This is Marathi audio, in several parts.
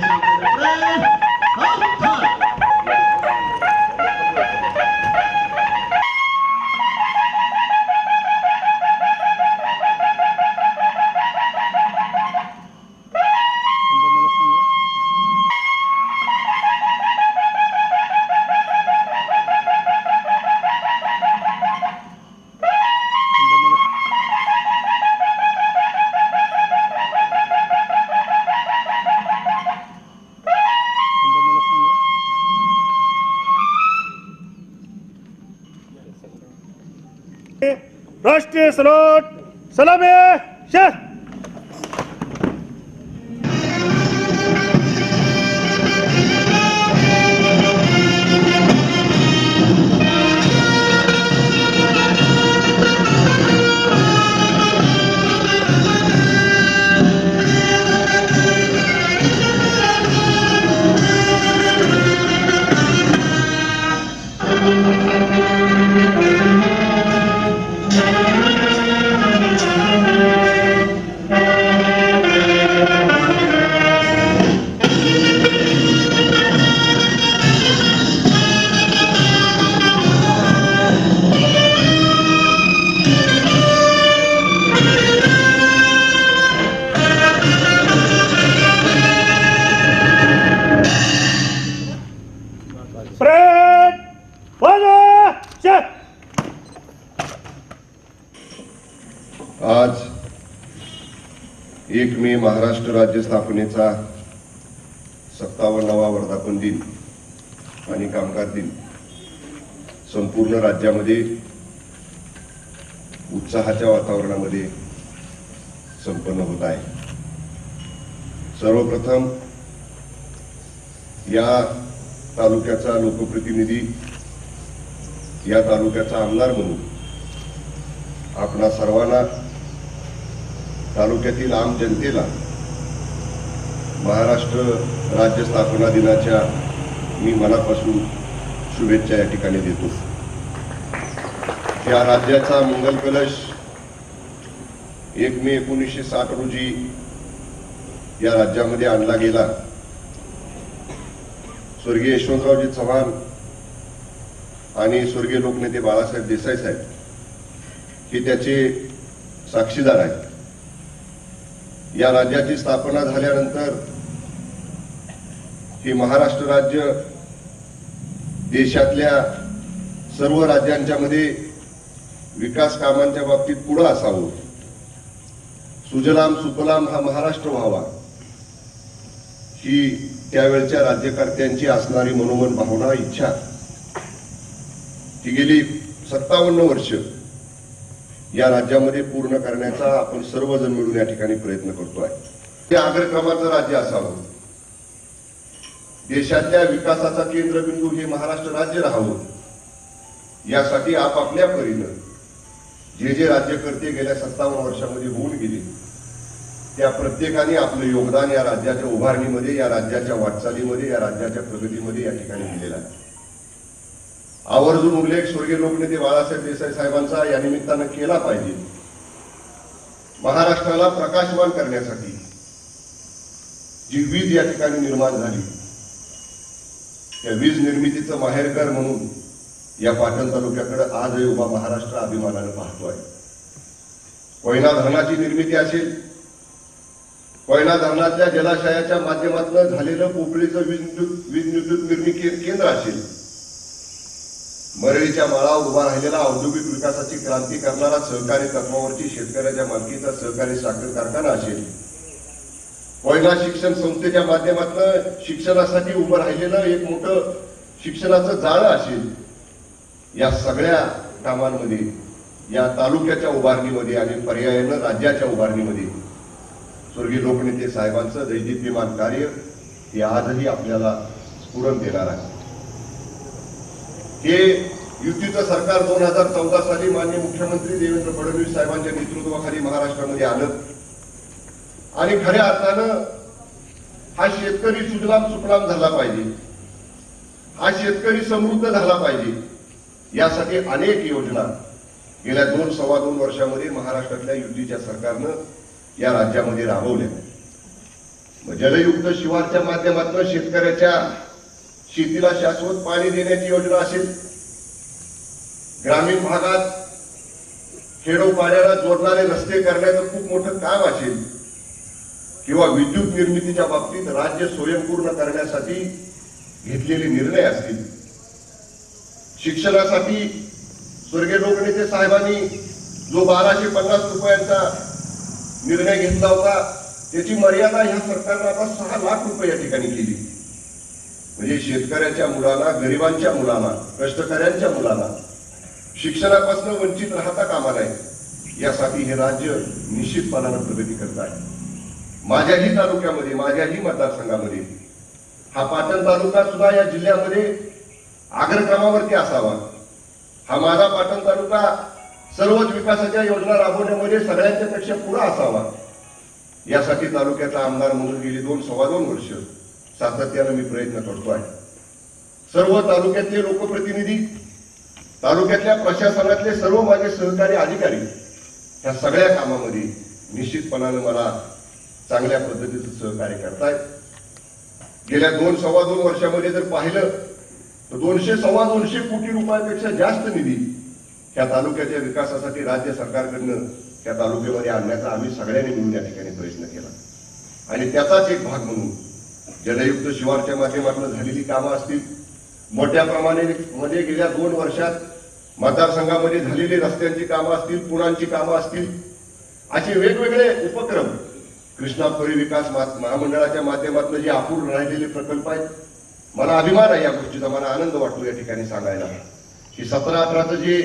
¡Ah! राष्ट्रीय सलोट सलामे शेख महाराष्ट्र राज्य स्थापनेचा सत्तावन्नावा वर्धापन दिन आणि कामगार दिन संपूर्ण राज्यामध्ये उत्साहाच्या वातावरणामध्ये संपन्न होत आहे. सर्वप्रथम या तालुक्याचा लोकप्रतिनिधी या तालुक्याचा आमदार म्हणून आपणा सर्वांना तालुक्यातील आम जनतेला महाराष्ट्र राज्य स्थापना दिनाच्या मी मनापासून शुभेच्छा या ठिकाणी देतो. या राज्याचा मंगल कलश एक मे एकोणीसशे साठ रोजी या राज्यामध्ये आणला गेला. स्वर्गीय यशवंतरावजी चव्हाण आणि स्वर्गीय लोकनेते बाळासाहेब देसाई साहेब हे त्याचे साक्षीदार आहेत. या राज्याची स्थापना झाल्यानंतर हे महाराष्ट्र राज्य देशातल्या सर्व राज्यांच्या मध्ये विकास कामांच्या बाबतीत पुढं असावं. सुजलाम सुफलाम हा महाराष्ट्र व्हावा. ही त्यावेळच्या राज्यकर्त्यांची असणारी मनोमन भावना इच्छा. ती गेली सत्तावन्न वर्ष. या राज्यामध्ये पूर्ण करण्याचा आपण सर्वजण मिळून या ठिकाणी प्रयत्न करतो आहे हे अग्रक्रमाचं राज्य असावं. देशातल्या विकासाचा केंद्रबिंदू हे महाराष्ट्र राज्य राहावं. यासाठी आपापल्या परीनं जे जे राज्यकर्ते गेल्या सत्तावन्न वर्षामध्ये होऊन गेले त्या प्रत्येकाने आपलं योगदान या राज्याच्या उभारणीमध्ये या राज्याच्या वाटचालीमध्ये या राज्याच्या प्रगतीमध्ये या ठिकाणी दिलेलं आहे. आवर्जून उल्लेख स्वर्गीय लोकनेते बाळासाहेब देसाई साहेबांचा या निमित्तानं केला पाहिजे. महाराष्ट्राला प्रकाशमान करण्यासाठी जी वीज या ठिकाणी निर्माण झाली त्या वीज निर्मितीचं माहेरघर म्हणून या पाटण तालुक्याकडे आजही उभा महाराष्ट्र अभिमानानं पाहतोय. कोयना धरणाची निर्मिती असेल कोयना धरणातल्या जलाशयाच्या माध्यमातून झालेलं पोकळीचं वीज विद्युत वीज विद्युत निर्मिती केंद्र असेल मरळीच्या माळावर उभा राहिलेला औद्योगिक विकासाची क्रांती करणारा सहकारी तत्वावरची शेतकऱ्याच्या मालकीचा सहकारी साखर कारखाना असेल. कोयना शिक्षण संस्थेच्या माध्यमातून शिक्षणासाठी उभं राहिलेलं एक मोठं शिक्षणाचं जाळं असेल. या सगळ्या कामांमध्ये या तालुक्याच्या उभारणीमध्ये आणि पर्यायानं राज्याच्या उभारणीमध्ये स्वर्गीय लोकनेते साहेबांचं दैदिप्यमान कार्य हे आजही आपल्याला स्फुरण देणार आहे. हे युतीचं सरकार दोन हजार चौदा साली माननीय मुख्यमंत्री देवेंद्र फडणवीस साहेबांच्या नेतृत्वाखाली महाराष्ट्रामध्ये आलं. आणि खऱ्या अर्थानं हा शेतकरी सुजलाम सुफलाम झाला पाहिजे. हा शेतकरी समृद्ध झाला पाहिजे. यासाठी अनेक योजना गेल्या दोन सव्वा दोन वर्षामध्ये महाराष्ट्रातल्या युतीच्या सरकारनं या राज्यामध्ये राबवल्या. जलयुक्त शिवारच्या माध्यमातून शेतकऱ्याच्या शेतीला शाश्वत पाणी देण्याची योजना असेल ग्रामीण भागात खेडोपाड्याला जोडणारे रस्ते करण्याचं खूप मोठं काम असेल किंवा विद्युत निर्मितीच्या बाबतीत राज्य स्वयंपूर्ण करण्यासाठी घेतलेले निर्णय असतील. शिक्षणासाठी स्वर्गीय लोकनेते साहेबांनी जो बाराशे पन्नास रुपयांचा निर्णय घेतला होता त्याची मर्यादा ह्या सरकारनं आता सहा लाख रुपये या ठिकाणी केली. म्हणजे शेतकऱ्याच्या मुलाला गरिबांच्या मुलाला कष्टकऱ्यांच्या मुलाला शिक्षणापासून वंचित राहता कामा नये. यासाठी हे राज्य निश्चितपणानं प्रगती करत आहे. माझ्याही तालुक्यामध्ये माझ्याही मतदारसंघामध्ये हा पाटण तालुका सुद्धा या जिल्ह्यामध्ये अग्रक्रमावरती असावा. हा माझा पाटण तालुका सर्वच विकासाच्या योजना राबवण्यामध्ये सगळ्यांच्या पेक्षा पुढे असावा. यासाठी तालुक्याचा आमदार म्हणून गेली दोन सव्वा दोन वर्ष. सातत्यानं मी प्रयत्न करतो आहे. सर्व तालुक्यातले लोकप्रतिनिधी तालुक्यातल्या प्रशासनातले सर्व माझे सहकारी अधिकारी ह्या सगळ्या कामामध्ये निश्चितपणानं मला चांगल्या पद्धतीचं सहकार्य करतायत. गेल्या दोन सव्वा दोन वर्षामध्ये जर पाहिलं तर दोनशे सव्वा दोनशे कोटी रुपयापेक्षा जास्त निधी ह्या तालुक्याच्या विकासासाठी राज्य सरकारकडनं त्या तालुक्यामध्ये आणण्याचा आम्ही सगळ्यांनी मिळून या ठिकाणी प्रयत्न केला. आणि त्याचाच एक भाग म्हणून जलयुक्त शिवारच्या माध्यमातून झालेली कामं असतील. मोठ्या प्रमाणे मध्ये गेल्या दोन वर्षात मतदारसंघामध्ये झालेली रस्त्यांची कामं असतील पुलांची कामं असतील असे वेगवेगळे उपक्रम कृष्णा विकास महामंडळाच्या माध्यमातून जे अपूर्ण राहिलेले प्रकल्प आहेत. मला अभिमान आहे या गोष्टीचा मला आनंद वाटतो या ठिकाणी सांगायला. की सतरा अठराचं जे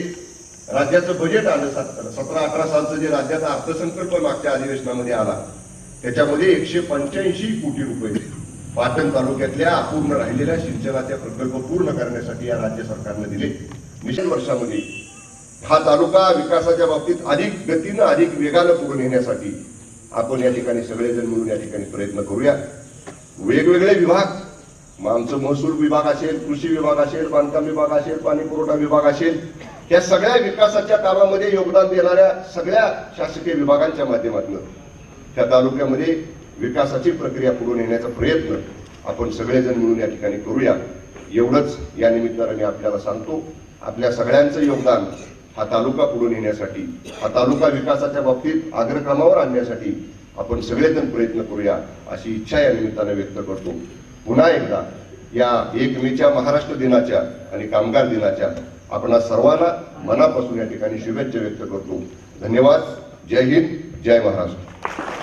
राज्याचं बजेट आलं सतरा अठरा सालचं जे राज्याचा अर्थसंकल्प मागच्या अधिवेशनामध्ये आला त्याच्यामध्ये एकशे पंच्याऐंशी कोटी रुपये पाटण तालुक्यातल्या अपूर्ण राहिलेल्या सिंचनाचे प्रकल्प पूर्ण करण्यासाठी या राज्य सरकारने दिले. मिशन वर्षामध्ये हा तालुका विकासाच्या बाबतीत अधिक गतीनं अधिक वेगानं पुढे नेण्यासाठी आपण या ठिकाणी सगळेजण मिळून या ठिकाणी प्रयत्न करूया. वेगवेगळे विभाग मग आमचं महसूल विभाग असेल कृषी विभाग असेल बांधकाम विभाग असेल पाणी पुरवठा विभाग असेल या सगळ्या विकासाच्या कामामध्ये योगदान देणाऱ्या सगळ्या शासकीय विभागांच्या माध्यमातून त्या तालुक्यामध्ये विकासाची प्रक्रिया पुढे नेण्याचा प्रयत्न आपण सगळेजण मिळून या ठिकाणी करूया. एवढंच या निमित्ताने मी आपल्याला सांगतो आपल्या सगळ्यांचं योगदान हा तालुका पुढे नेण्यासाठी हा तालुका विकासाच्या बाबतीत अग्रक्रमावर आणण्यासाठी आपण सगळेजण प्रयत्न करूया अशी इच्छा या निमित्ताने व्यक्त करतो. पुन्हा एकदा या एक मेच्या महाराष्ट्र दिनाच्या आणि कामगार दिनाच्या आपण सर्वांना मनापासून या ठिकाणी शुभेच्छा व्यक्त करतो. धन्यवाद. जय हिंद. जय महाराष्ट्र.